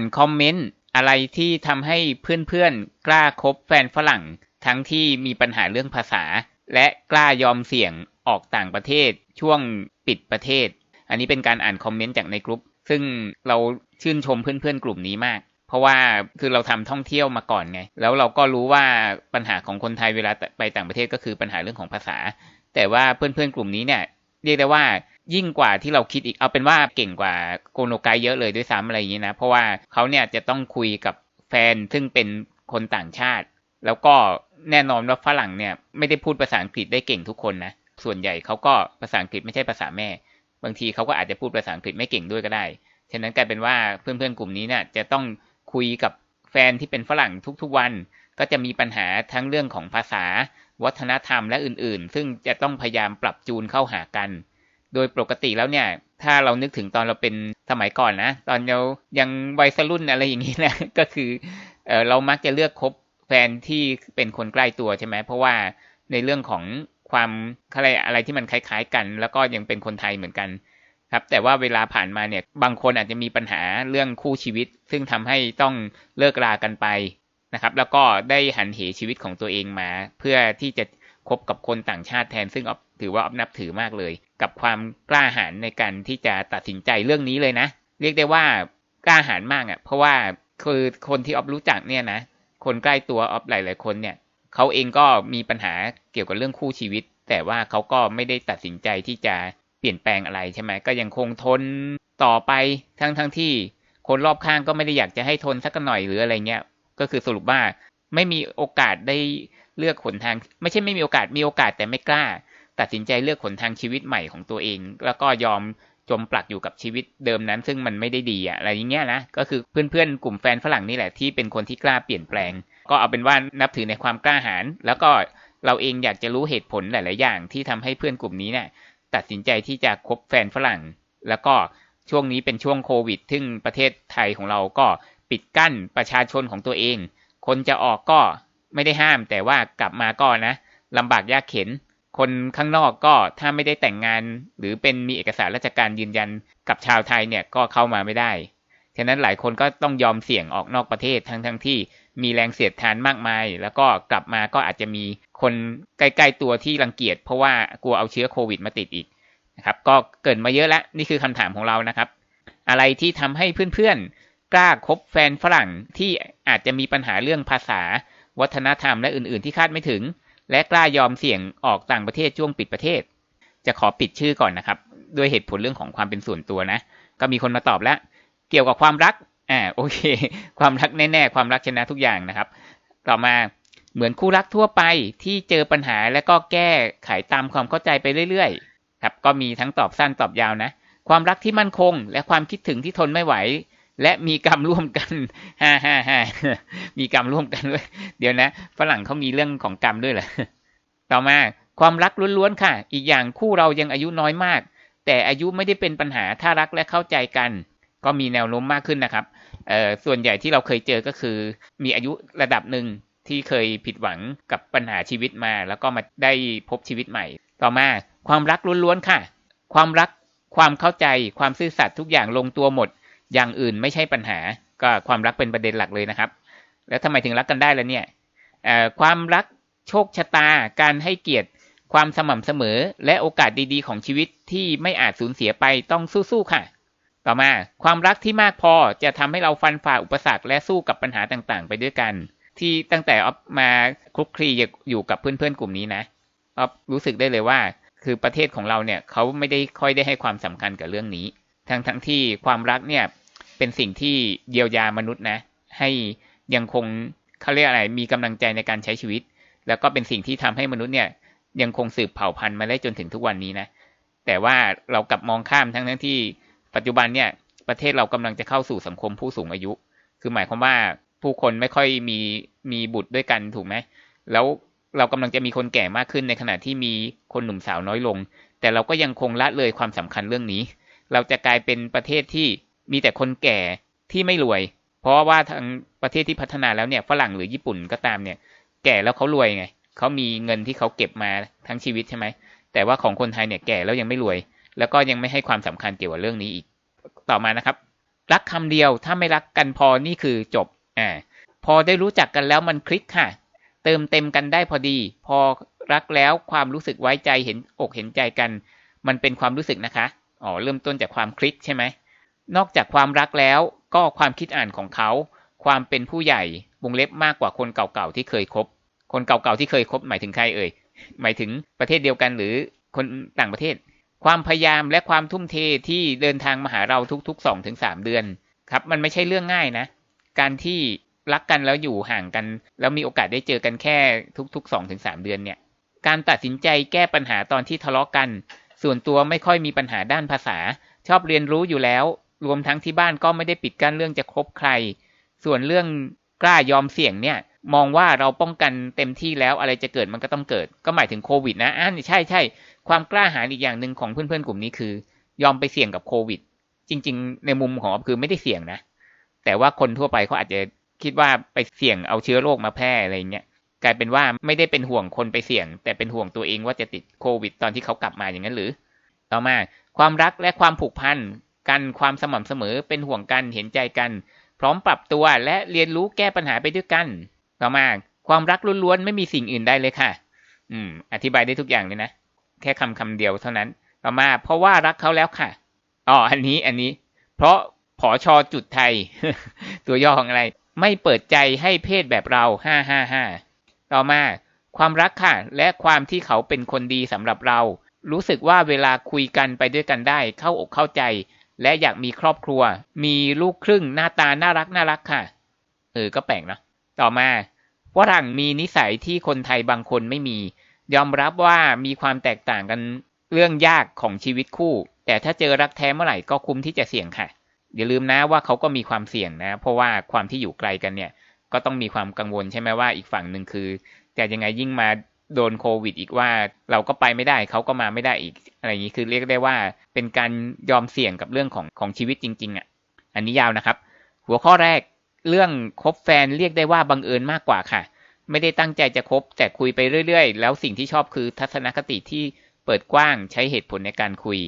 านคอมเมนต์อะไรที่ทำให้เพื่อนๆ กล้าคบแฟนฝรั่ง ทั้งที่มีปัญหาเรื่องภาษา และกล้ายอมเสี่ยงออกต่างประเทศ ช่วงปิดประเทศ อันนี้เป็นการอ่านคอมเมนต์จากในกลุ่มซึ่งเราชื่นชมเพื่อนๆ กลุ่มนี้มาก เพราะว่าคือเราทำท่องเที่ยวมาก่อนไง แล้วเราก็รู้ว่าปัญหาของคนไทยเวลาไปต่างประเทศก็คือปัญหาเรื่องของภาษา แต่ว่าเพื่อนๆ กลุ่มนี้เนี่ยเรียกได้ว่า ยิ่งกว่าที่เราคิดอีก เอาเป็นว่าเก่งกว่าโกโนไกเยอะเลยด้วยซ้ำอะไรอย่างนี้นะ เพราะว่าเขาเนี่ยจะต้องคุยกับแฟนซึ่งเป็นคนต่างชาติ แล้วก็แน่นอนว่าฝรั่งเนี่ยไม่ได้พูดภาษาอังกฤษได้เก่งทุกคนนะ ส่วนใหญ่เขาก็ภาษาอังกฤษไม่ใช่ภาษาแม่ บางทีเขาก็อาจจะพูดภาษาอังกฤษไม่เก่งด้วยก็ได้ ฉะนั้นกลายเป็นว่าเพื่อนๆกลุ่มนี้เนี่ยจะต้องคุยกับแฟนที่เป็นฝรั่งทุกๆวัน ก็จะมีปัญหาทั้งเรื่องของภาษา วัฒนธรรมและอื่นๆ ซึ่งจะต้องพยายามปรับจูนเข้าหากัน โดยปกติแล้วเนี่ย ถ้าเรานึกถึงตอนเราเป็นสมัยก่อนนะ ตอนเรายังวัยรุ่นอะไรอย่างนี้นะ ก็คือเออเรามักจะเลือกคบแฟนที่เป็นคนใกล้ตัวใช่ไหม เพราะว่าในเรื่องของความอะไรอะไรที่มันคล้ายๆกัน แล้วก็ยังเป็นคนไทยเหมือนกันครับ แต่ว่าเวลาผ่านมาเนี่ย บางคนอาจจะมีปัญหาเรื่องคู่ชีวิต ซึ่งทำให้ต้องเลิกรากันไปนะครับ แล้วก็ได้หันเหชีวิตของตัวเองมา เพื่อที่จะคบกับคนต่างชาติแทน ซึ่ง ถือว่าอับนับถือมากเลย กับความกล้าหาญในการที่จะตัดสินใจเรื่องนี้เลยนะ เรียกได้ว่ากล้าหาญมากอะ่ะ เพราะว่าคือคนที่ออฟรู้จักเนี่ยนะคนใกล้ตัวออฟหลาย ๆ คนเนี่ยเขาเองก็มีปัญหาเกี่ยวกับเรื่องคู่ชีวิต แต่ว่าเขาก็ไม่ได้ตัดสินใจที่จะเปลี่ยนแปลงอะไรใช่ไหมก็ยังคงทนต่อไปทั้งทั้งที่คนรอบข้างก็ไม่ได้อยากจะให้ทนสักหน่อยหรืออะไรเงี้ยก็คือสรุปว่าไม่มีโอกาสได้เลือกหนทาง ไม่ใช่ไม่มีโอกาสมีโอกาสแต่ไม่กล้า ตัดสินใจเลือกหนทางชีวิตใหม่ของตัวเอง แล้วก็ยอมจมปลักอยู่กับชีวิตเดิมนั้น ซึ่งมันไม่ได้ดีอะอะไรอย่างเงี้ยนะก็คือเพื่อนๆกลุ่มแฟนฝรั่งนี่แหละที่เป็นคนที่กล้าเปลี่ยนแปลง ก็เอาเป็นว่านับถือในความกล้าหาญแล้วก็เราเองอยากจะรู้เหตุผลหลาย ๆ อย่างที่ทำให้เพื่อนกลุ่มนี้เนี่ยตัดสินใจที่จะคบแฟนฝรั่ง แล้วก็ช่วงนี้เป็นช่วงโควิด ซึ่งประเทศไทยของเราก็ปิดกั้นประชาชนของตัวเอง คนจะออกก็ไม่ได้ห้าม แต่ว่ากลับมาก็นะลำบากยากเข็น คนข้างนอกก็ถ้าไม่ได้แต่งงาน หรือเป็นมีเอกสารราชการยืนยันกับชาวไทยเนี่ยก็เข้ามาไม่ได้ ฉะนั้นหลายคนก็ต้องยอมเสี่ยงออกนอกประเทศทั้งทั้งที่มีแรงเสียดทานมากมาย แล้วก็กลับมาก็อาจจะมีคนใกล้ๆตัวที่รังเกียจ เพราะว่ากลัวเอาเชื้อโควิดมาติดอีกนะครับ ก็เกิดมาเยอะแล้วนี่คือคำถามของเรานะครับ อะไรที่ทำให้เพื่อนๆ กล้าคบแฟนฝรั่งที่อาจจะมีปัญหาเรื่องภาษา วัฒนธรรมและอื่นๆ ที่คาดไม่ถึง และกล้ายอมเสี่ยงออกต่างประเทศช่วงปิดประเทศ จะขอปิดชื่อก่อนนะครับ ด้วยเหตุผลเรื่องของความเป็นส่วนตัวนะ ก็มีคนมาตอบแล้ว เกี่ยวกับความรักอ่าโอเค ความรักแน่ๆ ความรักชนะทุกอย่างนะครับ ต่อมาเหมือนคู่รักทั่วไปที่เจอปัญหาและก็แก้ไขตามความเข้าใจไปเรื่อยๆ ครับ ก็มีทั้งตอบสั้นตอบยาวนะ ความรักที่มั่นคง และความคิดถึงที่ทนไม่ไหว และมีกรรมร่วมกันฮ่าฮ่าฮ่ามีกรรมร่วมกันด้วย เดี๋ยวนะ ฝรั่งเขามีเรื่องของกรรมด้วยเหรอ ต่อมาความรักล้วนๆค่ะ อีกอย่างคู่เรายังอายุน้อยมาก แต่อายุไม่ได้เป็นปัญหาถ้ารักและเข้าใจกัน ก็มีแนวโน้มมากขึ้นนะครับ เอ่อ ส่วนใหญ่ที่เราเคยเจอก็คือ มีอายุระดับหนึ่งที่เคยผิดหวังกับปัญหาชีวิตมา แล้วก็มาได้พบชีวิตใหม่ ต่อมาความรักล้วนๆค่ะ ความรักความเข้าใจความซื่อสัตย์ทุกอย่างลงตัวหมด อย่างอื่นไม่ใช่ปัญหา ก็ความรักเป็นประเด็นหลักเลยนะครับ แล้วทำไมถึงรักกันได้ล่ะเนี่ยความรักโชคชะตา การให้เกียรติ ความสม่ำเสมอ และโอกาสดีๆ ของชีวิตที่ไม่อาจสูญเสียไปต้องสู้ๆค่ะ ต่อมาความรักที่มากพอจะทำให้เราฟันฝ่าอุปสรรคและสู้กับปัญหาต่างๆ ไปด้วยกัน ที่ตั้งแต่ออฟมาคลุกคลีอยู่กับเพื่อนๆกลุ่มนี้นะออฟรู้สึกได้เลยว่า คือประเทศของเราเนี่ยเขาไม่ได้ค่อยได้ให้ความสำคัญกับเรื่องนี้ ทั้งทั้งที่ความรักเนี่ยเป็นสิ่งที่เยียวยามนุษย์นะ ให้ยังคงเขาเรียกอะไรมีกำลังใจในการใช้ชีวิต แล้วก็เป็นสิ่งที่ทำให้มนุษย์เนี่ยยังคงสืบเผ่าพันธุ์มาได้จนถึงทุกวันนี้นะ แต่ว่าเรากลับมองข้ามทั้งทั้งที่ปัจจุบันเนี่ยประเทศเรากำลังจะเข้าสู่สังคมผู้สูงอายุ คือหมายความว่าผู้คนไม่ค่อยมีมีบุตรด้วยกันถูกไหมแล้วเรากำลังจะมีคนแก่มากขึ้นในขณะที่มีคนหนุ่มสาวน้อยลง แต่เราก็ยังคงละเลยความสำคัญเรื่องนี้ เราจะกลายเป็นประเทศที่มีแต่คนแก่ที่ไม่รวย เพราะว่าทางประเทศที่พัฒนาแล้วเนี่ยฝรั่งหรือญี่ปุ่นก็ตามเนี่ย แก่แล้วเขารวยไงเขามีเงินที่เขาเก็บมาทั้งชีวิตใช่ไหมแต่ว่าของคนไทยเนี่ยแก่แล้วยังไม่รวย แล้วก็ยังไม่ให้ความสำคัญเกี่ยวกับเรื่องนี้อีก ต่อมานะครับ รักคำเดียวถ้าไม่รักกันพอนี่คือจบอ่าพอได้รู้จักกันแล้วมันคลิกค่ะ เติมเต็มกันได้พอดี พอรักแล้วความรู้สึกไว้ใจเห็นอกเห็นใจกัน มันเป็นความรู้สึกนะคะ อ๋อเริ่มต้นจากความคลิกใช่ไหมนอกจากความรักแล้วก็ความคิดอ่านของเขา ความเป็นผู้ใหญ่วงเล็บมากกว่าคนเก่าๆที่เคยคบ คนเก่าๆที่เคยคบหมายถึงใครเอ่ยหมายถึงประเทศเดียวกันหรือคนต่างประเทศ ความพยายามและความทุ่มเทที่เดินทางมาหาเราทุกๆ2องถึงสามเดือนครับมันไม่ใช่เรื่องง่ายนะ การที่รักกันแล้วอยู่ห่างกัน แล้วมีโอกาสได้เจอกันแค่ทุกๆ2องถึงสามเดือนเนี่ย การตัดสินใจแก้ปัญหาตอนที่ทะเลาะกัน ส่วนตัวไม่ค่อยมีปัญหาด้านภาษา ชอบเรียนรู้อยู่แล้ว รวมทั้งที่บ้านก็ไม่ได้ปิดกั้นเรื่องจะคบใคร ส่วนเรื่องกล้ายอมเสี่ยงเนี่ย มองว่าเราป้องกันเต็มที่แล้วอะไรจะเกิดมันก็ต้องเกิด ก็หมายถึงโควิดนะอ่าใช่ใช่ความกล้าหาญอีกอย่างหนึ่งของเพื่อนๆกลุ่มนี้คือ ยอมไปเสี่ยงกับโควิด จริง ๆ ในมุมของคือไม่ได้เสี่ยงนะ แต่ว่าคนทั่วไปเขาอาจจะคิดว่าไปเสี่ยงเอาเชื้อโรคมาแพร่อะไรเงี้ย กลายเป็นว่าไม่ได้เป็นห่วงคนไปเสี่ยง แต่เป็นห่วงตัวเองว่าจะติดโควิด ตอนที่เขากลับมาอย่างนั้นหรือ ต่อมา ความรักและความผูกพันกันความสม่ำเสมอเป็นห่วงกันเห็นใจกัน พร้อมปรับตัวและเรียนรู้แก้ปัญหาไปด้วยกัน ต่อมา ความรักล้วนๆไม่มีสิ่งอื่นได้เลยค่ะ อืม อธิบายได้ทุกอย่างเลยนะแค่คำคำเดียวเท่านั้น ต่อมา เพราะว่ารักเขาแล้วค่ะอ๋ออันนี้อันนี้ เพราะผอชอจุดไทย ตัวย่อของอะไร ไม่เปิดใจให้เพศแบบเราห้าห้าห้า ต่อมาความรักค่ะ และความที่เขาเป็นคนดีสำหรับเรา รู้สึกว่าเวลาคุยกันไปด้วยกันได้ เข้าอกเข้าใจ และอยากมีครอบครัว มีลูกครึ่งหน้าตาน่ารักน่ารักค่ะ เออก็แปลกนะต่อมาฝรั่งมีนิสัยที่คนไทยบางคนไม่มี ยอมรับว่ามีความแตกต่างกันเรื่องยากของชีวิตคู่ แต่ถ้าเจอรักแท้เมื่อไหร่ก็คุ้มที่จะเสี่ยงค่ะอย่าลืมนะว่าเขาก็มีความเสี่ยงนะ เพราะว่าความที่อยู่ไกลกันเนี่ย ก็ต้องมีความกังวลใช่ไหมว่าอีกฝั่งหนึ่งคือ แต่ยังไงยิ่งมาโดนโควิด อีกว่าเราก็ไปไม่ได้เขาก็มาไม่ได้อีกอะไรอย่างนี้คือเรียกได้ว่าเป็นการยอมเสี่ยงกับเรื่องของของชีวิตจริง ๆอะ อันนี้ยาวนะครับ หัวข้อแรกเรื่องคบแฟนเรียกได้ว่าบังเอิญมากกว่าค่ะ ไม่ได้ตั้งใจจะคบแต่คุยไปเรื่อยๆ แล้วสิ่งที่ชอบคือทัศนคติที่เปิดกว้างใช้เหตุผลในการคุย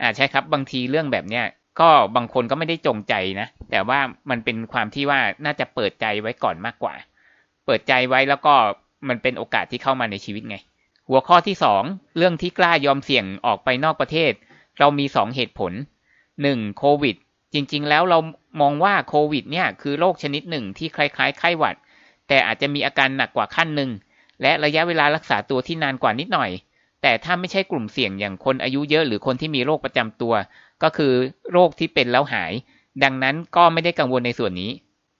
อ่าใช่ครับบางทีเรื่องแบบเนี้ย ก็บางคนก็ไม่ได้จงใจนะ แต่ว่ามันเป็นความที่ว่าน่าจะเปิดใจไว้ก่อนมากกว่า เปิดใจไว้แล้วก็มันเป็นโอกาสที่เข้ามาในชีวิตไง หัวข้อที่สองเรื่องที่กล้ายอมเสี่ยงออกไปนอกประเทศ เรามีสองเหตุผลหนึ่งโควิด จริง ๆ แล้วเรามองว่าโควิด เนี่ยคือโรคชนิดหนึ่งที่คล้ายๆไข้หวัด แต่อาจจะมีอาการหนักกว่าขั้นหนึ่งและระยะเวลารักษาตัวที่นานกว่านิดหน่อย แต่ถ้าไม่ใช่กลุ่มเสี่ยงอย่างคนอายุเยอะหรือคนที่มีโรคประจำตัว ก็คือโรคที่เป็นแล้วหาย ดังนั้นก็ไม่ได้กังวลในส่วนนี้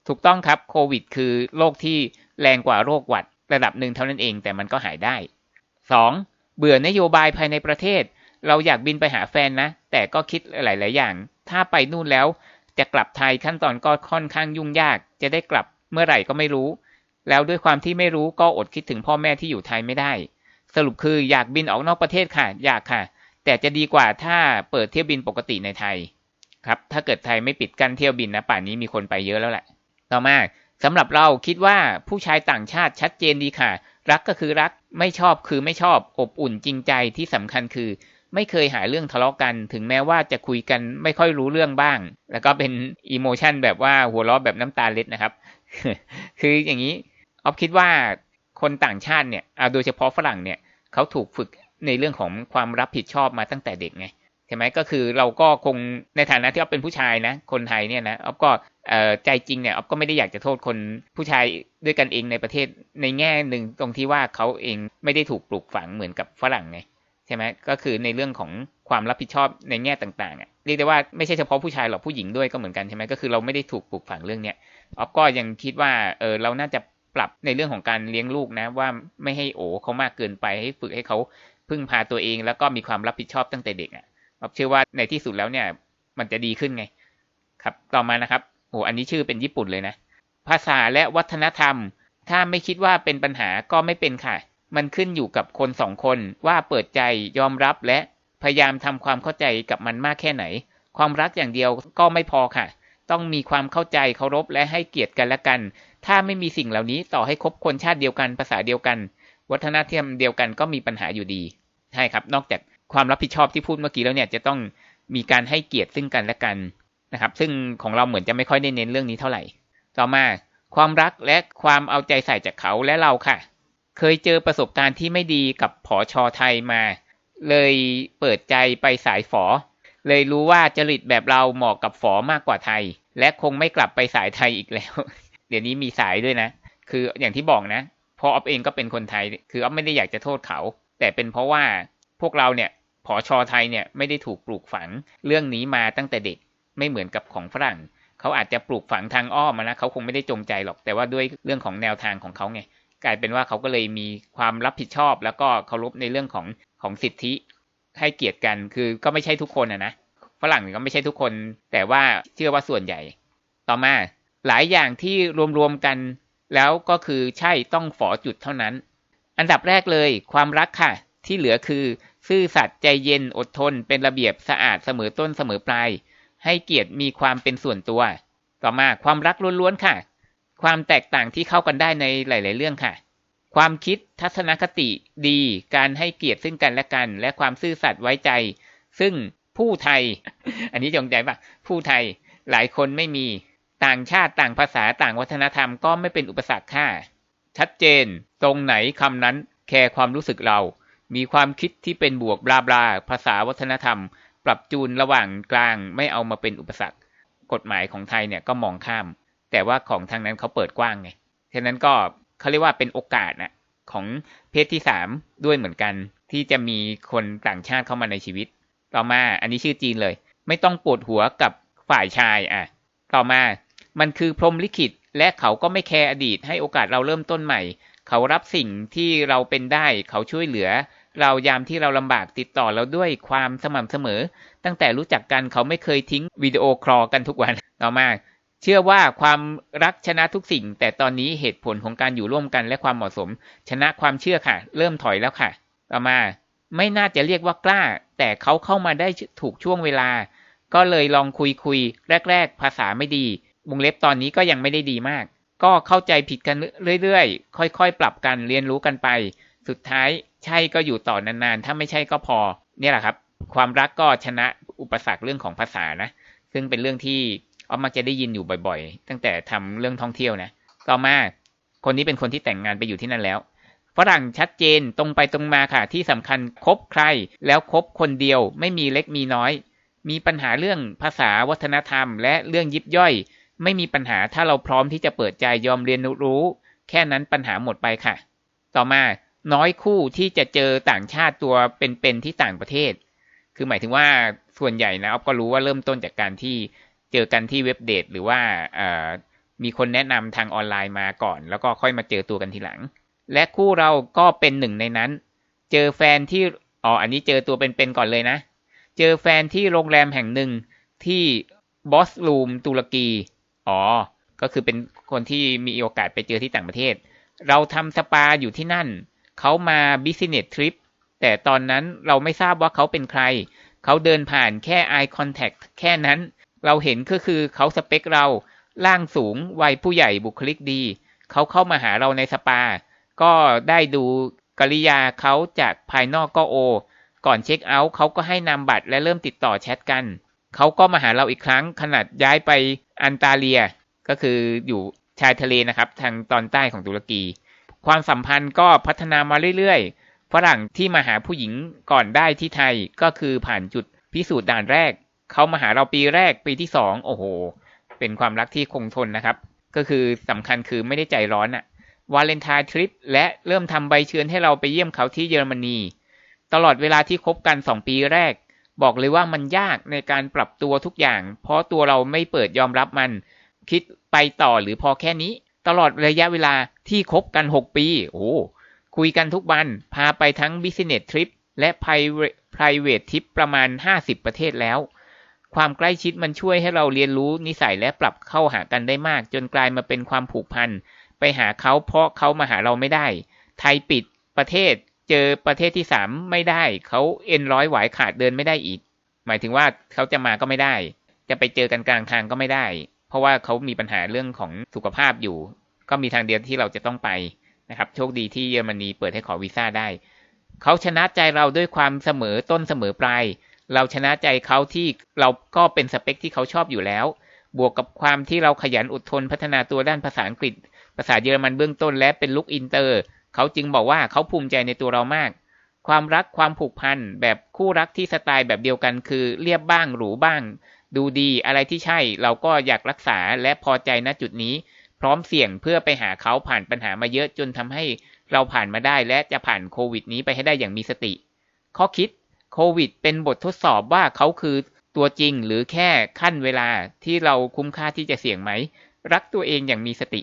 ถูกต้องครับโควิด คือโรคที่แรงกว่าโรคหวัดระดับหนึ่งเท่านั้นเองแต่มันก็หายได้ 2. เบื่อนโยบายภายในประเทศ เราอยากบินไปหาแฟนนะ แต่ก็คิดหลาย ๆ อย่าง ถ้าไปนู่นแล้ว จะกลับไทยขั้นตอนก็ค่อนข้างยุ่งยาก จะได้กลับเมื่อไหร่ก็ไม่รู้ แล้วด้วยความที่ไม่รู้ก็อดคิดถึงพ่อแม่ที่อยู่ไทยไม่ได้ สรุปคืออยากบินออกนอกประเทศค่ะ อยากค่ะ แต่จะดีกว่าถ้าเปิดเที่ยวบินปกติในไทยครับถ้าเกิดไทยไม่ปิดกั้นเที่ยวบินนะป่านนี้มีคนไปเยอะแล้วแหละ ต่อมาสำหรับเราคิดว่าผู้ชายต่างชาติชัดเจนดีค่ะ รักก็คือรักไม่ชอบคือไม่ชอบอบอุ่นจริงใจที่สำคัญคือ ไม่เคยหาเรื่องทะเลาะกัน ถึงแม้ว่าจะคุยกันไม่ค่อยรู้เรื่องบ้าง แล้วก็เป็นอิโมชันแบบว่าหัวเราะแบบน้ำตาเล็ดนะครับ คืออย่างนี้ออฟคิดว่าคนต่างชาติเนี่ยโดยเฉพาะฝรั่งเนี่ยเขาถูกฝึก ในเรื่องของความรับผิดชอบมาตั้งแต่เด็กไงใช่ไหมก็คือเราก็คงในฐานะที่เราเป็นผู้ชายนะ คนไทยเนี่ยนะอ๊อฟก็ใจจริงเนี่ยอ๊อฟก็ไม่ได้อยากจะโทษคนผู้ชายด้วยกันเองในประเทศในแง่หนึ่งตรงที่ว่าเขาเองไม่ได้ถูกปลูกฝังเหมือนกับฝรั่งไงใช่ไหมก็คือในเรื่องของความรับผิดชอบในแง่ต่างๆอะเรียกได้ว่าไม่ใช่เฉพาะผู้ชายหรอกผู้หญิงด้วยก็เหมือนกันใช่ไหมก็คือเราไม่ได้ถูกปลูกฝังเรื่องเนี้ยอ๊อฟก็ยังคิดว่าเออเราน่าจะ ปรับในเรื่องของการเลี้ยงลูกนะ ว่าไม่ให้โอเขามากเกินไปให้ฝึกให้เขาพึ่งพาตัวเอง แล้วก็มีความรับผิดชอบตั้งแต่เด็กอะเชื่อว่าในที่สุดแล้วเนี่ย มันจะดีขึ้นไง ครับ ต่อมานะครับโอ้อันนี้ชื่อเป็นญี่ปุ่นเลยนะ ภาษาและวัฒนธรรม ถ้าไม่คิดว่าเป็นปัญหาก็ไม่เป็นค่ะ มันขึ้นอยู่กับคนสองคนว่าเปิดใจยอมรับและพยายามทำความเข้าใจกับมันมากแค่ไหน ความรักอย่างเดียวก็ไม่พอค่ะ ต้องมีความเข้าใจเคารพและให้เกียรติกันและกัน ถ้าไม่มีสิ่งเหล่านี้ต่อให้คบคนชาติเดียวกันภาษาเดียวกัน วัฒนธรรมเดียวกันก็มีปัญหาอยู่ดีใช่ครับ นอกจากความรับผิดชอบที่พูดเมื่อกี้แล้วเนี่ยจะต้องมีการให้เกียรติซึ่งกันและกันนะครับ ซึ่งของเราเหมือนจะไม่ค่อยได้เน้นเรื่องนี้เท่าไหร่ ต่อมาความรักและความเอาใจใส่จากเขาและเราค่ะ เคยเจอประสบการณ์ที่ไม่ดีกับผอชอไทยมา เลยเปิดใจไปสายฝอ เลยรู้ว่าจริตแบบเราเหมาะกับฝอมากกว่าไทย และคงไม่กลับไปสายไทยอีกแล้ว เดี๋ยวนี้มีสายด้วยนะ คืออย่างที่บอกนะพอออฟเองก็เป็นคนไทย คือออฟไม่ได้อยากจะโทษเขา แต่เป็นเพราะว่าพวกเราเนี่ยผอชอไทยเนี่ยไม่ได้ถูกปลูกฝังเรื่องนี้มาตั้งแต่เด็กไม่เหมือนกับของฝรั่งเขาอาจจะปลูกฝังทางอ้อมนะเขาคงไม่ได้จงใจหรอก แต่ว่าด้วยเรื่องของแนวทางของเขาไงกลายเป็นว่าเขาก็เลยมีความรับผิดชอบ แล้วก็เคารพในเรื่องของของสิทธิ ให้เกียรติกันคือก็ไม่ใช่ทุกคนนะนะฝรั่งก็ไม่ใช่ทุกคน แต่ว่าเชื่อว่าส่วนใหญ่ ต่อมา หลายอย่างที่รวมๆกัน แล้วก็คือใช่ต้องฝอจุดเท่านั้น อันดับแรกเลยความรักค่ะ ที่เหลือคือ ซื่อสัตย์ใจเย็นอดทน เป็นระเบียบสะอาดเสมอต้นเสมอปลาย ให้เกียรติมีความเป็นส่วนตัว ต่อมาความรักล้วนๆค่ะ ความแตกต่างที่เข้ากันได้ในหลาย ๆ เรื่องค่ะ ความคิดทัศนคติดี การให้เกียรติซึ่งกันและกัน และความซื่อสัตย์ไว้ใจ ซึ่งผู้ไทย อันนี้จงใจปะผู้ไทยหลายคนไม่มี ต่างชาติต่างภาษาต่างวัฒนธรรมก็ไม่เป็นอุปสรรคค่ะ ชัดเจน ตรงไหนคำนั้น แคร์ความรู้สึกเรา มีความคิดที่เป็นบวกบลาบลาภาษาวัฒนธรรม ปรับจูนระหว่างกลางไม่เอามาเป็นอุปสรรค กฎหมายของไทยเนี่ยก็มองข้าม แต่ว่าของทางนั้นเขาเปิดกว้างไง ฉะนั้นก็เขาเรียกว่าเป็นโอกาสนะของเพศที่สามด้วยเหมือนกัน ที่จะมีคนต่างชาติเข้ามาในชีวิต ต่อมาอันนี้ชื่อจีนเลย ไม่ต้องปวดหัวกับฝ่ายชายอะ ต่อมา มันคือพรมลิขิต และเขาก็ไม่แคร์อดีต ให้โอกาสเราเริ่มต้นใหม่ เขารับสิ่งที่เราเป็นได้ เขาช่วยเหลือ เรายามที่เราลำบากติดต่อเราด้วยความสม่ำเสมอ ตั้งแต่รู้จักกันเขาไม่เคยทิ้งวิดีโอคลอกันทุกวันต่อมาเชื่อว่าความรักชนะทุกสิ่ง แต่ตอนนี้เหตุผลของการอยู่ร่วมกันและความเหมาะสม ชนะความเชื่อค่ะ เริ่มถอยแล้วค่ะ ต่อมา ไม่น่าจะเรียกว่ากล้า แต่เขาเข้ามาได้ถูกช่วงเวลา ก็เลยลองคุยคุย แรก ๆ ภาษาไม่ดี วงเล็บตอนนี้ก็ยังไม่ได้ดีมาก ก็เข้าใจผิดกันเรื่อยๆ ค่อยๆ ปรับกันเรียนรู้กันไป สุดท้ายใช่ก็อยู่ต่อนานๆ ถ้าไม่ใช่ก็พอ เนี่ยแหละครับ ความรักก็ชนะอุปสรรคเรื่องของภาษานะ ซึ่งเป็นเรื่องที่ออมักจะได้ยินอยู่บ่อยๆ ตั้งแต่ทำเรื่องท่องเที่ยวนะ ต่อมาคนนี้เป็นคนที่แต่งงานไปอยู่ที่นั่นแล้ว ฝรั่งชัดเจนตรงไปตรงมาค่ะ ที่สำคัญคบใคร แล้วคบคนเดียวไม่มีเล็กมีน้อย มีปัญหาเรื่องภาษาวัฒนธรรม และเรื่องยิบย่อย ไม่มีปัญหาถ้าเราพร้อมที่จะเปิดใจยอมเรียนรู้ แค่นั้นปัญหาหมดไปค่ะ ต่อมาน้อยคู่ที่จะเจอต่างชาติตัวเป็นๆที่ต่างประเทศ คือหมายถึงว่าส่วนใหญ่นะออฟก็รู้ว่าเริ่มต้นจากการที่เจอกันที่เว็บเดทหรือว่ามีคนแนะนำทางออนไลน์มาก่อน แล้วก็ค่อยมาเจอตัวกันทีหลัง และคู่เราก็เป็นหนึ่งในนั้น เจอแฟนที่อ๋ออันนี้เจอตัวเป็นๆก่อนเลยนะ เจอแฟนที่โรงแรมแห่งหนึ่งที่บอสลูมตุรกี อ๋อ ก็คือเป็นคนที่มีโอกาสไปเจอที่ต่างประเทศ เราทำสปาอยู่ที่นั่น เขามาบิสเนสทริป แต่ตอนนั้นเราไม่ทราบว่าเขาเป็นใคร เขาเดินผ่านแค่ eye contact แค่นั้น เราเห็นก็คือเขาสเปคเรา ร่างสูง วัยผู้ใหญ่บุคลิกดี เขาเข้ามาหาเราในสปา ก็ได้ดูกริยาเขาจากภายนอกก็โอ ก่อนเช็คเอาท์เขาก็ให้นามบัตรและเริ่มติดต่อแชทกัน เขาก็มาหาเราอีกครั้งขนาดย้ายไป อันตาเลียก็คืออยู่ชายทะเลนะครับ ทางตอนใต้ของตุรกี ความสัมพันธ์ก็พัฒนามาเรื่อยๆฝรั่งที่มาหาผู้หญิงก่อนได้ที่ไทยก็คือผ่านจุดพิสูจน์ด่านแรก เขามาหาเราปีแรกปีที่สองโอ้โห เป็นความรักที่คงทนนะครับ ก็คือสำคัญคือไม่ได้ใจร้อนอะวาเลนไทน์ทริปและเริ่มทำใบเชิญให้เราไปเยี่ยมเขาที่เยอรมนี ตลอดเวลาที่คบกันสองปีแรก บอกเลยว่ามันยากในการปรับตัวทุกอย่าง เพราะตัวเราไม่เปิดยอมรับมัน คิดไปต่อหรือพอแค่นี้ ตลอดระยะเวลาที่คบกัน 6 ปี โอ้คุยกันทุกวัน พาไปทั้ง Business Trip และ Private Trip ประมาณ 50 ประเทศแล้ว ความใกล้ชิดมันช่วยให้เราเรียนรู้นิสัยและปรับเข้าหากันได้มาก จนกลายมาเป็นความผูกพัน ไปหาเขาเพราะเขามาหาเราไม่ได้ ไทยปิดประเทศ เจอประเทศที่สามไม่ได้เขาเอ็นร้อยหวายขาดเดินไม่ได้อีก หมายถึงว่าเขาจะมาก็ไม่ได้ จะไปเจอกันกลางทางก็ไม่ได้ เพราะว่าเขามีปัญหาเรื่องของสุขภาพอยู่ ก็มีทางเดียวที่เราจะต้องไปนะครับ โชคดีที่เยอรมนีเปิดให้ขอวีซ่าได้เขาชนะใจเราด้วยความเสมอต้นเสมอปลายเราชนะใจเขาที่เราก็เป็นสเปคที่เขาชอบอยู่แล้ว บวกกับความที่เราขยันอดทนพัฒนาตัวด้านภาษาอังกฤษ ภาษาเยอรมันเบื้องต้นและเป็นลุกอินเตอร์ เขาจึงบอกว่าเขาภูมิใจในตัวเรามาก ความรักความผูกพันแบบคู่รักที่สไตล์แบบเดียวกันคือเรียบบ้างหรูบ้าง ดูดีอะไรที่ใช่เราก็อยากรักษาและพอใจณจุดนี้ พร้อมเสี่ยงเพื่อไปหาเขาผ่านปัญหามาเยอะจนทำให้เราผ่านมาได้และจะผ่านโควิดนี้ไปให้ได้อย่างมีสติ ข้อคิดโควิด เป็นบททดสอบว่าเขาคือตัวจริงหรือแค่ขั้นเวลาที่เราคุ้มค่าที่จะเสี่ยงไหม รักตัวเองอย่างมีสติ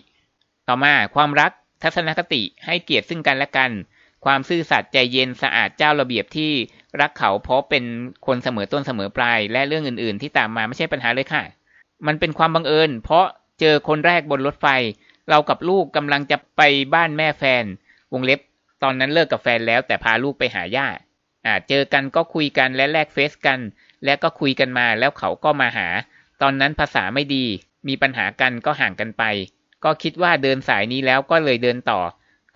ต่อมาความรัก ทัศนคติให้เกียรติซึ่งกันและกัน ความซื่อสัตย์ใจเย็นสะอาดเจ้าระเบียบที่รักเขาเพราะเป็นคนเสมอต้นเสมอปลาย และเรื่องอื่นๆ ที่ตามมาไม่ใช่ปัญหาเลยค่ะ มันเป็นความบังเอิญ เพราะเจอคนแรกบนรถไฟ เรากับลูกกำลังจะไปบ้านแม่แฟน วงเล็บ ตอนนั้นเลิกกับแฟนแล้วแต่พาลูกไปหาญาติอ่าเจอกันก็คุยกันและแลกเฟซกัน และก็คุยกันมาแล้วเขาก็มาหา ตอนนั้นภาษาไม่ดี มีปัญหากันก็ห่างกันไป ก็คิดว่าเดินสายนี้แล้วก็เลยเดินต่อ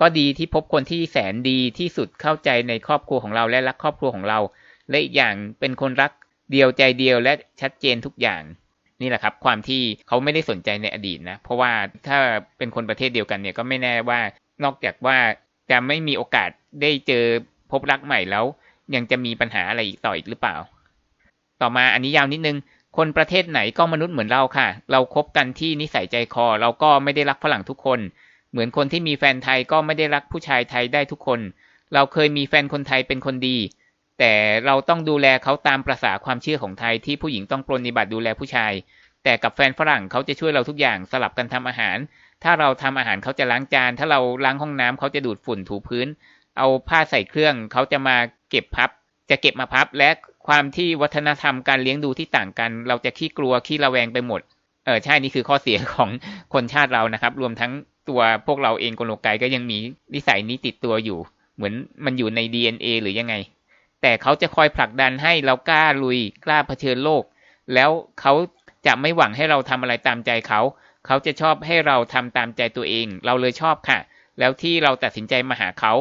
ก็ดีที่พบคนที่แสนดีที่สุดเข้าใจในครอบครัวของเราและรักครอบครัวของเรา และอีกอย่างเป็นคนรักเดียวใจเดียวและชัดเจนทุกอย่างนี่แหละครับความที่เขาไม่ได้สนใจในอดีตนะ เพราะว่าถ้าเป็นคนประเทศเดียวกันเนี่ยก็ไม่แน่ว่านอกจากว่าจะไม่มีโอกาสได้เจอพบรักใหม่แล้ว ยังจะมีปัญหาอะไรอีกต่ออีกหรือเปล่า ต่อมาอันนี้ยาวนิดนึง คนประเทศไหนก็มนุษย์เหมือนเราค่ะ เราครบกันที่นิสัยใจคอ เราก็ไม่ได้รักฝรั่งทุกคน เหมือนคนที่มีแฟนไทยก็ไม่ได้รักผู้ชายไทยได้ทุกคน เราเคยมีแฟนคนไทยเป็นคนดี แต่เราต้องดูแลเขาตามประษาความเชื่อของไทยที่ผู้หญิงต้องปรนิบัติดูแลผู้ชาย แต่กับแฟนฝรั่งเขาจะช่วยเราทุกอย่างสลับกันทำอาหาร ถ้าเราทำอาหารเขาจะล้างจาน ถ้าเราล้างห้องน้ำเขาจะดูดฝุ่นถูพื้น เอาผ้าใส่เครื่องเขาจะมาเก็บพับ จะเก็บมาพับและความที่วัฒนธรรมการเลี้ยงดูที่ต่างกัน เราจะขี้กลัวขี้ระแวงไปหมด เออใช่นี่คือข้อเสียของคนชาติเรานะครับ รวมทั้งตัวพวกเราเองกลกไกก็ยังมีนิสัยนี้ติดตัวอยู่ เหมือนมันอยู่ใน DNA หรือยังไง แต่เขาจะคอยผลักดันให้เรากล้าลุยกล้าเผชิญโลก แล้วเขาจะไม่หวังให้เราทำอะไรตามใจเขา เขาจะชอบให้เราทำตามใจตัวเอง เราเลยชอบค่ะ แล้วที่เราตัดสินใจมาหาเขา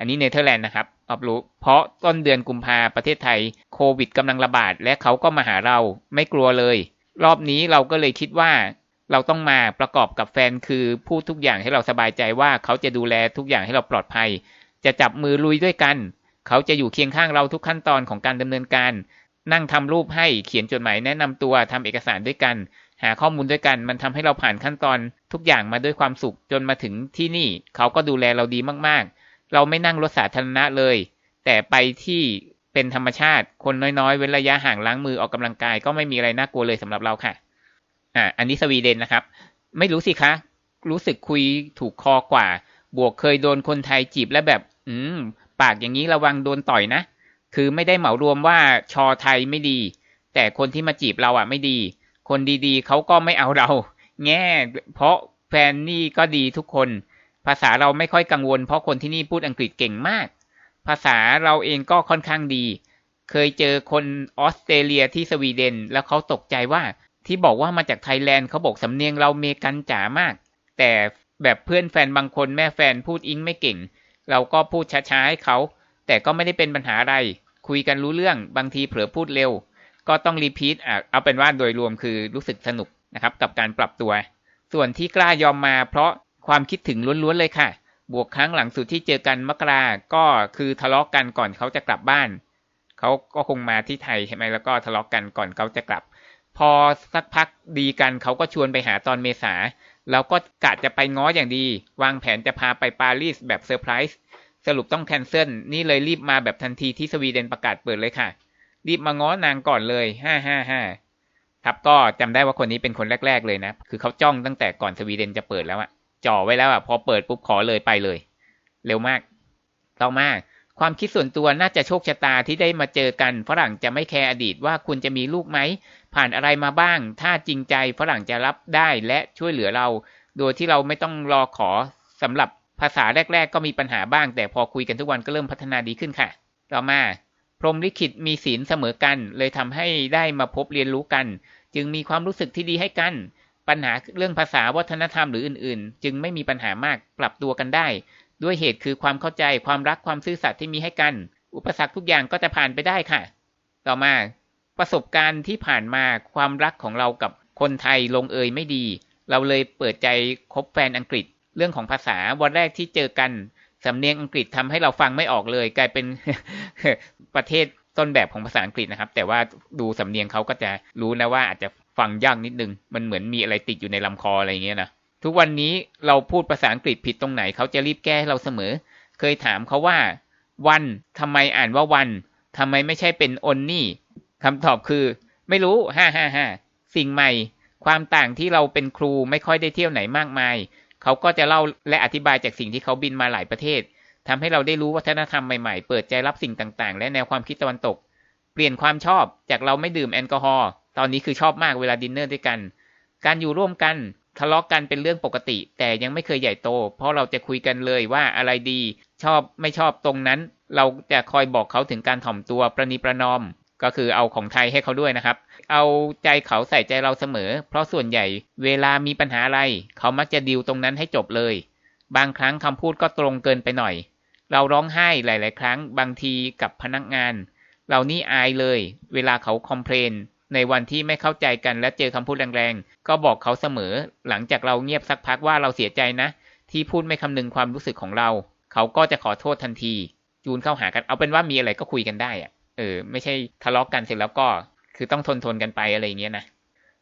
อันนี้เนเธอร์แลนด์นะครับออบรู้เพราะต้นเดือนกุมภาประเทศไทยโควิดกำลังระบาด และเขาก็มาหาเราไม่กลัวเลย รอบนี้เราก็เลยคิดว่าเราต้องมาประกอบกับแฟนคือพูดทุกอย่างให้เราสบายใจว่าเขาจะดูแลทุกอย่างให้เราปลอดภัย จะจับมือลุยด้วยกัน เขาจะอยู่เคียงข้างเราทุกขั้นตอนของการดำเนินการ นั่งทำรูปให้เขียนจดหมายแนะนำตัวทำเอกสารด้วยกัน หาข้อมูลด้วยกัน มันทำให้เราผ่านขั้นตอนทุกอย่างมาด้วยความสุขจนมาถึงที่นี่ เขาก็ดูแลเราดีมากๆ เราไม่นั่งรถสาธารณะเลย แต่ไปที่เป็นธรรมชาติ คนน้อยๆ เว้นระยะห่างล้างมือออกกำลังกายก็ไม่มีอะไรน่ากลัวเลยสำหรับเราค่ะ อ่า อันนี้สวีเดนนะครับ ไม่รู้สิคะ รู้สึกคุยถูกคอกว่า บวกเคยโดนคนไทยจีบและแบบ อืม ปากอย่างนี้ระวังโดนต่อยนะ คือไม่ได้เหมารวมว่าชอไทยไม่ดี แต่คนที่มาจีบเราอะไม่ดี คนดีๆเขาก็ไม่เอาเรา แง่ เพราะแฟนนี่ก็ดีทุกคน ภาษาเราไม่ค่อยกังวล เพราะคนที่นี่พูดอังกฤษเก่งมาก ภาษาเราเองก็ค่อนข้างดี เคยเจอคนออสเตรเลียที่สวีเดน แล้วเขาตกใจว่าที่บอกว่ามาจากไทยแลนด์เขาบอกสำเนียงเราเมกันจ๋ามาก แต่แบบเพื่อนแฟนบางคนแม่แฟนพูดอิงไม่เก่ง เราก็พูดช้าๆให้เขา แต่ก็ไม่ได้เป็นปัญหาอะไร คุยกันรู้เรื่องบางทีเผลอพูดเร็ว ก็ต้องรีพีทอะเอาเป็นว่าโดยรวมคือรู้สึกสนุกนะครับกับการปรับตัว ส่วนที่กล้ายอมมาเพราะ ความคิดถึงล้วนๆเลยค่ะ บวกครั้งหลังสุดที่เจอกันมกราก็คือทะเลาะกกันก่อนเขาจะกลับบ้าน เขาก็คงมาที่ไทยใช่ไหมแล้วก็ทะเลาะกกันก่อนเขาจะกลับ พอสักพักดีกันเขาก็ชวนไปหาตอนเมษาเราก็กะจะไปง้ออย่างดี วางแผนจะพาไปปารีสแบบเซอร์ไพรส์สรุปต้องแคนเซิลนี่เลยรีบมาแบบทันทีที่สวีเดนประกาศเปิดเลยค่ะ รีบมาง้อนางก่อนเลยฮ่าฮ่าฮ่าครับก็จำได้ว่าคนนี้เป็นคนแรก ๆ เลยนะ คือเขาจ้องตั้งแต่ก่อนสวีเดนจะเปิดแล้วอะ จ่อไว้แล้วอะพอเปิดปุ๊บขอเลยไปเลย เร็วมาก ต่อมาความคิดส่วนตัวน่าจะโชคชะตาที่ได้มาเจอกัน ฝรั่งจะไม่แคร์อดีตว่าคุณจะมีลูกไหม ผ่านอะไรมาบ้าง ถ้าจริงใจฝรั่งจะรับได้และช่วยเหลือเรา โดยที่เราไม่ต้องรอขอสำหรับภาษาแรก ๆ ก็มีปัญหาบ้าง แต่พอคุยกันทุกวันก็เริ่มพัฒนาดีขึ้นค่ะ ต่อมา พรมลิขิตมีศีลเสมอกัน เลยทำให้ได้มาพบเรียนรู้กัน จึงมีความรู้สึกที่ดีให้กัน ปัญหาเรื่องภาษาวัฒนธรรมหรืออื่นๆ จึงไม่มีปัญหามากปรับตัวกันได้ ด้วยเหตุคือความเข้าใจความรักความซื่อสัตย์ที่มีให้กัน อุปสรรคทุกอย่างก็จะผ่านไปได้ค่ะ ต่อมา ประสบการณ์ที่ผ่านมาความรักของเรากับคนไทยลงเอยไม่ดี เราเลยเปิดใจคบแฟนอังกฤษ เรื่องของภาษาวันแรกที่เจอกันสำเนียงอังกฤษทำให้เราฟังไม่ออกเลย กลายเป็นประเทศต้นแบบของภาษาอังกฤษนะครับ แต่ว่าดูสำเนียงเขาก็จะรู้นะว่าอาจจะ ฟังยากนิดนึง มันเหมือนมีอะไรติดอยู่ในลำคออะไรเงี้ยนะ ทุกวันนี้เราพูดภาษาอังกฤษผิดตรงไหน เขาจะรีบแก้ให้เราเสมอ เคยถามเขาว่า วันทำไมอ่านว่าวันทำไมไม่ใช่เป็นอนนี่คำตอบคือ ไม่รู้ฮ่าฮ่าฮ่าสิ่งใหม่ ความต่างที่เราเป็นครูไม่ค่อยได้เที่ยวไหนมากมาย เขาก็จะเล่าและอธิบายจากสิ่งที่เขาบินมาหลายประเทศทำให้เราได้รู้วัฒนธรรมใหม่ๆ เปิดใจรับสิ่งต่างๆ และแนวความคิดตะวันตก เปลี่ยนความชอบจากเราไม่ดื่มแอลกอฮอล์ ตอนนี้คือชอบมากเวลาดินเนอร์ด้วยกัน การอยู่ร่วมกันทะเลาะกกันเป็นเรื่องปกติ แต่ยังไม่เคยใหญ่โต เพราะเราจะคุยกันเลยว่าอะไรดีชอบไม่ชอบตรงนั้น เราจะคอยบอกเขาถึงการถ่อมตัวประนีประนอม ก็คือเอาของไทยให้เขาด้วยนะครับ เอาใจเขาใส่ใจเราเสมอ เพราะส่วนใหญ่เวลามีปัญหาอะไร เขามักจะดิวตรงนั้นให้จบเลย บางครั้งคำพูดก็ตรงเกินไปหน่อย เราร้องไห้หลาย ๆ ครั้งบางทีกับพนักงาน เรานี่อายเลย เวลาเขาคอมเพลน ในวันที่ไม่เข้าใจกันและเจอคำพูดแรงๆ ก็บอกเขาเสมอ หลังจากเราเงียบสักพักว่าเราเสียใจนะ ที่พูดไม่คำนึงความรู้สึกของเรา เขาก็จะขอโทษทันที จูนเข้าหากันเอาเป็นว่ามีอะไรก็คุยกันได้อะเออ ไม่ใช่ทะเลาะกกันเสร็จแล้วก็ คือต้องทนทนกันไปอะไรอย่างเงี้ยนะ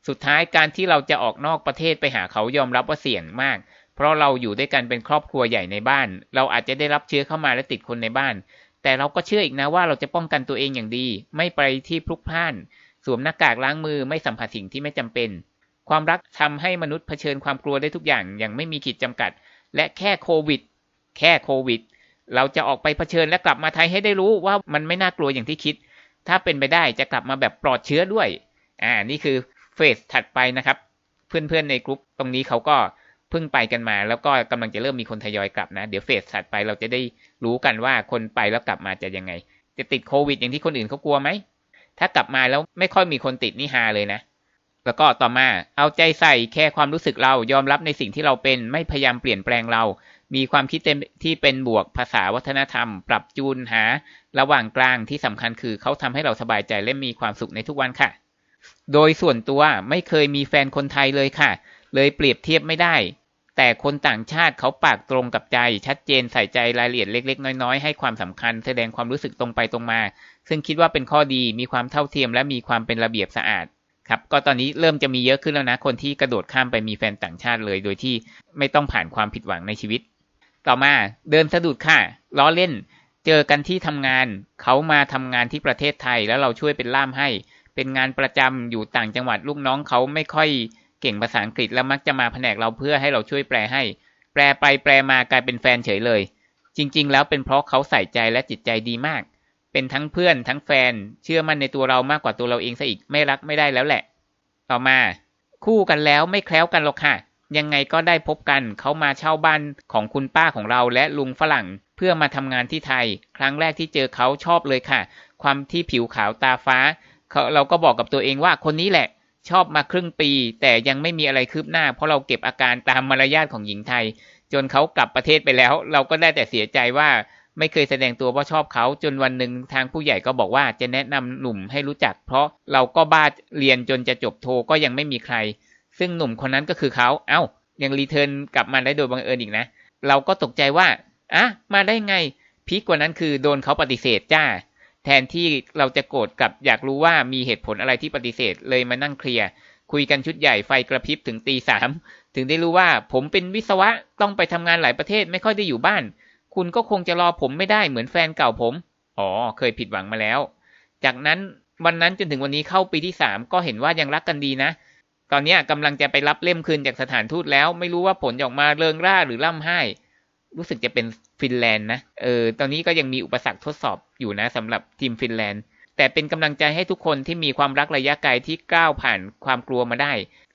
สุดท้ายการที่เราจะออกนอกประเทศไปหาเขายอมรับว่าเสี่ยงมาก เพราะเราอยู่ด้วยกันเป็นครอบครัวใหญ่ในบ้าน เราอาจจะได้รับเชื้อเข้ามาและติดคนในบ้าน แต่เราก็เชื่ออีกนะว่าเราจะป้องกันตัวเองอย่างดี ไม่ไปที่พลุกพล่าน วมหน้ากากล้างมือไม่สัมผัสสิ่งที่ไม่จำเป็น ความรักทำให้มนุษย์เผชิญความกลัวได้ทุกอย่างอย่างไม่มีขีดจำกัด และแค่โควิด แค่โควิด เราจะออกไปเผชิญและกลับมาไทยให้ได้รู้ว่ามันไม่น่ากลัวอย่างที่คิด ถ้าเป็นไปได้จะกลับมาแบบปลอดเชื้อด้วย อ่า นี่คือเฟสถัดไปนะครับ เพื่อนๆในกลุ่มตรงนี้เขาก็เพิ่งไปกันมา แล้วก็กำลังจะเริ่มมีคนทยอยกลับนะ เดี๋ยวเฟสถัดไปเราจะได้รู้กันว่าคนไปแล้วกลับมาจะยังไง จะติดโควิดอย่างที่คนอื่นเขากลัวไหม ถ้ากลับมาแล้วไม่ค่อยมีคนติดนี่ฮาเลยนะ แล้วก็ต่อมาเอาใจใส่แค่ความรู้สึกเรายอมรับในสิ่งที่เราเป็นไม่พยายามเปลี่ยนแปลงเรา มีความคิดเต็มที่เป็นบวกภาษาวัฒนธรรม ปรับจูนหา ระหว่างกลางที่สำคัญคือเขาทำให้เราสบายใจและมีความสุขในทุกวันค่ะ โดยส่วนตัวไม่เคยมีแฟนคนไทยเลยค่ะ เลยเปรียบเทียบไม่ได้แต่คนต่างชาติเขาปากตรงกับใจ ชัดเจนใส่ใจรายละเอียดเล็ก ๆ น้อย ๆ ให้ความสำคัญ แสดงความรู้สึกตรงไปตรงมา ซึ่งคิดว่าเป็นข้อดีมีความเท่าเทียมและมีความเป็นระเบียบสะอาดครับก็ตอนนี้เริ่มจะมีเยอะขึ้นแล้วนะ คนที่กระโดดข้ามไปมีแฟนต่างชาติเลย โดยที่ไม่ต้องผ่านความผิดหวังในชีวิต ต่อมาเดินสะดุดค่ะล้อเล่น เจอกันที่ทำงาน เขามาทำงานที่ประเทศไทยแล้วเราช่วยเป็นล่ามให้ เป็นงานประจำอยู่ต่างจังหวัดลูกน้องเขาไม่ค่อยเก่งภาษาอังกฤษแล้วมักจะมาแผนกเราเพื่อให้เราช่วยแปลให้ แปลไปแปลมากลายเป็นแฟนเฉยเลย จริง ๆ แล้วเป็นเพราะเขาใส่ใจและจิตใจดีมาก เป็นทั้งเพื่อนทั้งแฟน เชื่อมั่นในตัวเรามากกว่าตัวเราเองซะอีกไม่รักไม่ได้แล้วแหละ ต่อมา คู่กันแล้วไม่แคล้วกันหรอกค่ะ ยังไงก็ได้พบกันเขามาเช่าบ้านของคุณป้าของเราและลุงฝรั่งเพื่อมาทำงานที่ไทย ครั้งแรกที่เจอเขาชอบเลยค่ะ ความที่ผิวขาวตาฟ้าเราก็บอกกับตัวเองว่าคนนี้แหละ ชอบมาครึ่งปี แต่ยังไม่มีอะไรคืบหน้า เพราะเราเก็บอาการตามมารยาทของหญิงไทย จนเขากลับประเทศไปแล้ว เราก็ได้แต่เสียใจว่า ไม่เคยแสดงตัวว่าชอบเขาจนวันหนึ่งทางผู้ใหญ่ก็บอกว่าจะแนะนำหนุ่มให้รู้จัก เพราะเราก็บ้าเรียนจนจะจบโทก็ยังไม่มีใคร ซึ่งหนุ่มคนนั้นก็คือเขาเอา้ายังรีเทิร์นกลับมาได้โดยบังเอิญอีกนะ เราก็ตกใจว่าอะมาได้ไงพีกกว่านั้นคือโดนเขาปฏิเสธจ้า แทนที่เราจะโกรธกับอยากรู้ว่ามีเหตุผลอะไรที่ปฏิเสธเลยมานั่งเคลียร์คุยกันชุดใหญ่ไฟกระพริบถึงตีสามถึงได้รู้ว่าผมเป็นวิศวะต้องไปทำงานหลายประเทศไม่ค่อยได้อยู่บ้าน คุณก็คงจะรอผมไม่ได้เหมือนแฟนเก่าผม อ๋อ เคยผิดหวังมาแล้ว จากนั้นวันนั้นจนถึงวันนี้เข้าปีที่สามก็เห็นว่ายังรักกันดีนะ ตอนนี้กำลังจะไปรับเล่มคืนจากสถานทูตแล้ว ไม่รู้ว่าผลออกมาเริงร่าหรือล่ำไห้ รู้สึกจะเป็นฟินแลนด์นะ เออ ตอนนี้ก็ยังมีอุปสรรคทดสอบอยู่นะสำหรับทีมฟินแลนด์ แต่เป็นกำลังใจให้ทุกคนที่มีความรักระยะไกลที่ก้าวผ่านความกลัวมาได้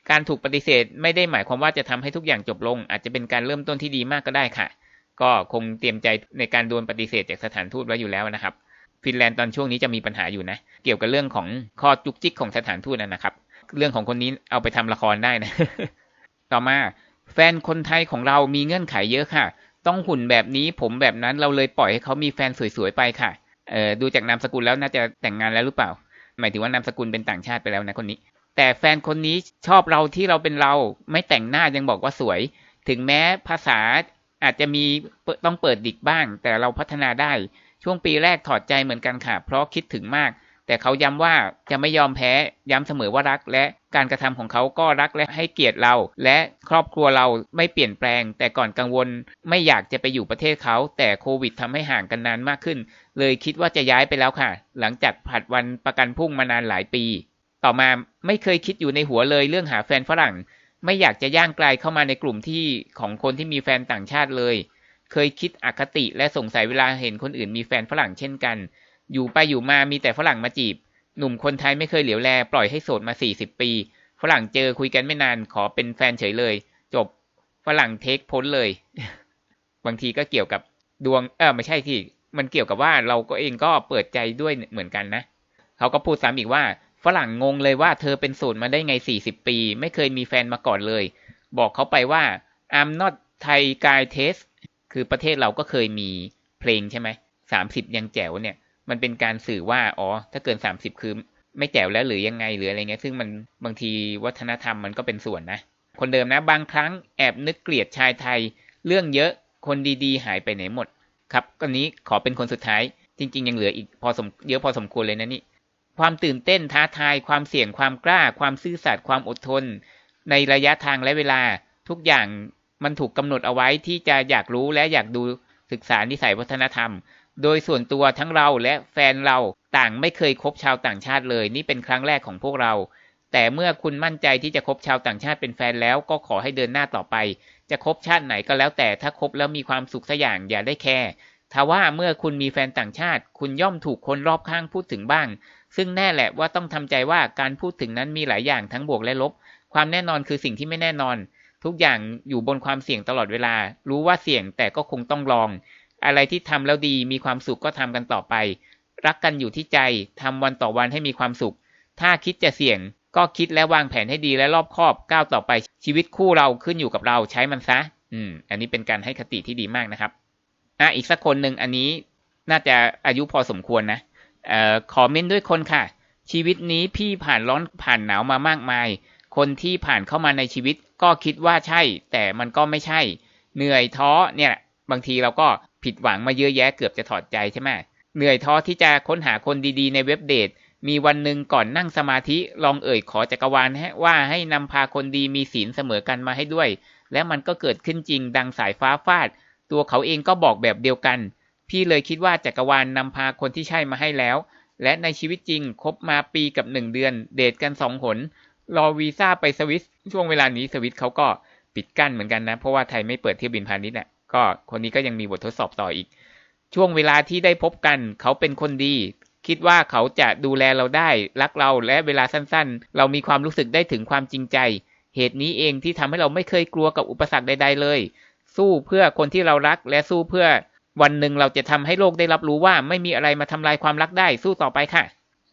การถูกปฏิเสธไม่ได้หมายความว่าจะทำให้ทุกอย่างจบลง อาจจะเป็นการเริ่มต้นที่ดีมากก็ได้ค่ะ ก็คงเตรียมใจในการโดนปฏิเสธจากสถานทูตไว้อยู่แล้วนะครับฟินแลนด์ตอนช่วงนี้จะมีปัญหาอยู่นะ เกี่ยวกับเรื่องของข้อจุกจิกของสถานทูตนะครับ เรื่องของคนนี้เอาไปทำละครได้นะ ต่อมาแฟนคนไทยของเรามีเงื่อนไขเยอะค่ะ ต้องหุ่นแบบนี้ผมแบบนั้นเราเลยปล่อยให้เขามีแฟนสวยๆไปค่ะเออดูจากนามสกุลแล้วน่าจะแต่งงานแล้วหรือเปล่า หมายถึงว่านามสกุลเป็นต่างชาติไปแล้วนะคนนี้ แต่แฟนคนนี้ชอบเราที่เราเป็นเรา ไม่แต่งหน้ายังบอกว่าสวย ถึงแม้ภาษา อาจจะมีต้องเปิดดิกบ้าง แต่เราพัฒนาได้ ช่วงปีแรกถอดใจเหมือนกันค่ะ เพราะคิดถึงมาก แต่เขาย้ำว่าจะไม่ยอมแพ้ ย้ำเสมอว่ารัก และการกระทำของเขาก็รักและให้เกียรติเรา และครอบครัวเราไม่เปลี่ยนแปลง แต่ก่อนกังวลไม่อยากจะไปอยู่ประเทศเขา แต่โควิดทำให้ห่างกันนานมากขึ้น เลยคิดว่าจะย้ายไปแล้วค่ะ หลังจากผัดวันประกันพรุ่งมานานหลายปี ต่อมาไม่เคยคิดอยู่ในหัวเลยเรื่องหาแฟนฝรั่ง ไม่อยากจะย่างไกลเข้ามาในกลุ่มที่ของคนที่มีแฟนต่างชาติเลย เคยคิดอคติและสงสัยเวลาเห็นคนอื่นมีแฟนฝรั่งเช่นกัน อยู่ไปอยู่มามีแต่ฝรั่งมาจีบ หนุ่มคนไทยไม่เคยเหลียวแล ปล่อยให้โสดมา40ปี ฝรั่งเจอคุยกันไม่นานขอเป็นแฟนเฉยเลย จบฝรั่งเทคพ้นเลย บางทีก็เกี่ยวกับดวง เออไม่ใช่ที่ มันเกี่ยวกับว่าเราก็เองก็เปิดใจด้วยเหมือนกันนะ เขาก็พูดซ้ำอีกว่า ฝรั่งงงเลยว่าเธอเป็นโสดมาได้ไง 40 ปี ไม่เคยมีแฟนมาก่อนเลย บอกเขาไปว่า I'm not Thai guy test คือประเทศเราก็เคยมีเพลงใช่ไหมสามสิบยังแจ๋วเนี่ย มันเป็นการสื่อว่า อ๋อ ถ้าเกินสามสิบคือไม่แจ๋วแล้วหรือยังไงหรืออะไรเงี้ย ซึ่งมันบางทีวัฒนธรรมมันก็เป็นส่วนนะ คนเดิมนะ บางครั้งแอบนึกเกลียดชายไทย เรื่องเยอะ คนดีๆ หายไปไหนหมด ครับ ก็นี้ขอเป็นคนสุดท้าย จริง ๆ ยังเหลืออีกพอสมเยอะพอสมควรเลยนะนี่ ความตื่นเต้นท้าทาย ความเสี่ยงความกล้า ความซื่อสัตย์ความอดทน ในระยะทางและเวลาทุกอย่างมันถูกกำหนดเอาไว้ที่จะอยากรู้และอยากดูศึกษานิสัยวัฒนธรรม โดยส่วนตัวทั้งเราและแฟนเราต่างไม่เคยคบชาวต่างชาติเลย นี่เป็นครั้งแรกของพวกเรา แต่เมื่อคุณมั่นใจที่จะคบชาวต่างชาติเป็นแฟนแล้วก็ขอให้เดินหน้าต่อไป จะคบชาติไหนก็แล้วแต่ถ้าคบแล้วมีความสุขสักอย่างอย่าได้แคร์ถ้าว่าเมื่อคุณมีแฟนต่างชาติ คุณย่อมถูกคนรอบข้างพูดถึงบ้าง ซึ่งแน่แหละว่าต้องทำใจว่าการพูดถึงนั้นมีหลายอย่างทั้งบวกและลบ ความแน่นอนคือสิ่งที่ไม่แน่นอน ทุกอย่างอยู่บนความเสี่ยงตลอดเวลา รู้ว่าเสี่ยงแต่ก็คงต้องลอง อะไรที่ทำแล้วดีมีความสุขก็ทำกันต่อไป รักกันอยู่ที่ใจทำวันต่อวันให้มีความสุข ถ้าคิดจะเสี่ยง ก็คิดและวางแผนให้ดีและรอบคอบก้าวต่อไป ชีวิตคู่เราขึ้นอยู่กับเราใช้มันซะ อืม อันนี้เป็นการให้คติที่ดีมากนะครับอะอีกสักคนหนึ่งอันนี้น่าจะอายุพอสมควรนะ ขอเม้นด้วยคนค่ะ ชีวิตนี้พี่ผ่านร้อนผ่านหนาวมามากมาย คนที่ผ่านเข้ามาในชีวิตก็คิดว่าใช่ แต่มันก็ไม่ใช่ เหนื่อยท้อเนี่ย บางทีเราก็ผิดหวังมาเยอะแยะเกือบจะถอดใจใช่ไหมเหนื่อยท้อที่จะค้นหาคนดีๆ ในเว็บเดทมีวันหนึ่งก่อนนั่งสมาธิลองเอ่ยขอจักรวาลว่าให้นำพาคนดีมีศีลเสมอกันมาให้ด้วย และมันก็เกิดขึ้นจริงดังสายฟ้าฟาด ตัวเขาเองก็บอกแบบเดียวกัน พี่เลยคิดว่าจักรวาลนำพาคนที่ใช่มาให้แล้ว และในชีวิตจริงคบมาปีกับหนึ่งเดือน เดทกันสองหน รอวีซ่าไปสวิสช่วงเวลานี้สวิสเขาก็ปิดกั้นเหมือนกันนะ เพราะว่าไทยไม่เปิดเที่ยวบินพาณิชย์น่ะก็คนนี้ก็ยังมีบททดสอบต่ออีก ช่วงเวลาที่ได้พบกัน เขาเป็นคนดี คิดว่าเขาจะดูแลเราได้รักเราและเวลาสั้นๆ เรามีความรู้สึกได้ถึงความจริงใจ เหตุนี้เองที่ทำให้เราไม่เคยกลัวกับอุปสรรคใด ๆ เลย สู้เพื่อคนที่เรารักและสู้เพื่อ วันหนึ่งเราจะทำให้โลกได้รับรู้ว่าไม่มีอะไรมาทำลายความรักได้สู้ต่อไปค่ะ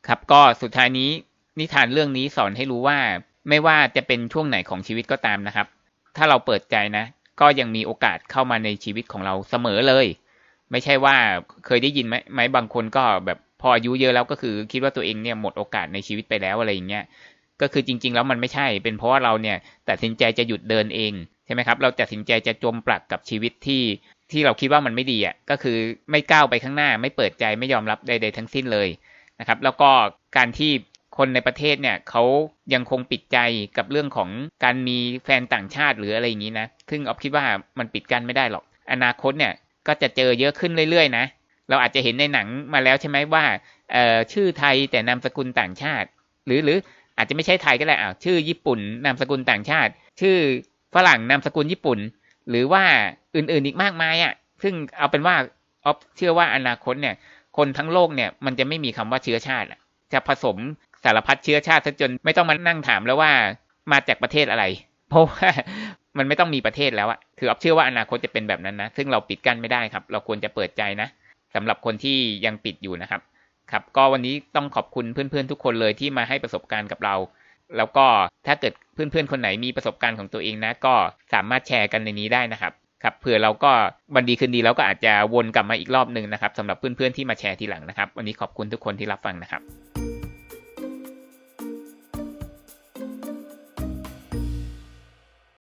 ครับก็สุดท้ายนี้นิทานเรื่องนี้สอนให้รู้ว่า ไม่ว่าจะเป็นช่วงไหนของชีวิตก็ตามนะครับ ถ้าเราเปิดใจนะ ก็ยังมีโอกาสเข้ามาในชีวิตของเราเสมอเลย ไม่ใช่ว่าเคยได้ยินไหมไหมบางคนก็แบบพออายุเยอะแล้วก็คือคิดว่าตัวเองเนี่ยหมดโอกาสในชีวิตไปแล้วอะไรอย่างเงี้ยก็คือจริง ๆ แล้วมันไม่ใช่ เป็นเพราะว่าเราเนี่ยตัดสินใจจะหยุดเดินเองใช่ไหมครับ เราตัดสินใจจะจมปลักกับชีวิตที่ ที่เราคิดว่ามันไม่ดีอะก็คือไม่ก้าวไปข้างหน้า ไม่เปิดใจไม่ยอมรับใดๆทั้งสิ้นเลยนะครับ แล้วก็การที่คนในประเทศเนี่ยเขายังคงปิดใจกับเรื่องของการมีแฟนต่างชาติหรืออะไรอย่างนี้นะซึ่งออฟคิดว่ามันปิดกั้นไม่ได้หรอก อนาคตเนี่ยก็จะเจอเยอะขึ้นเรื่อยๆนะเราอาจจะเห็นในหนังมาแล้วใช่ไหมว่าชื่อไทยแต่นามสกุลต่างชาติ หรือหรืออาจจะไม่ใช่ไทยก็ได้อ่าชื่อญี่ปุ่นนามสกุลต่างชาติ ชื่อฝรั่งนามสกุลญี่ปุ่น หรือว่าอื่นๆอีกมากมายอะ ซึ่งเอาเป็นว่าออฟเชื่อว่าอนาคตเนี่ย คนทั้งโลกเนี่ยมันจะไม่มีคำว่าเชื้อชาติจะผสมสารพัดเชื้อชาติซะจนไม่ต้องมานั่งถามแล้วว่ามาจากประเทศอะไร เพราะว่ามันไม่ต้องมีประเทศแล้วอะคือออฟเชื่อว่าอนาคตจะเป็นแบบนั้นนะ ซึ่งเราปิดกั้นไม่ได้ครับ เราควรจะเปิดใจนะสำหรับคนที่ยังปิดอยู่นะครับ ครับ ก็วันนี้ต้องขอบคุณเพื่อนๆทุกคนเลยที่มาให้ประสบการณ์กับเรา แล้วก็ถ้าเกิดเพื่อนๆคนไหนมีประสบการณ์ของตัวเองนะ ก็สามารถแชร์กันในนี้ได้นะครับครับเผื่อเราก็วันดีคืนดีเราก็อาจจะวนกลับมาอีกรอบหนึ่งนะครับสำหรับเพื่อนๆที่มาแชร์ทีหลังนะครับ วันนี้ขอบคุณทุกคนที่รับฟังนะครับ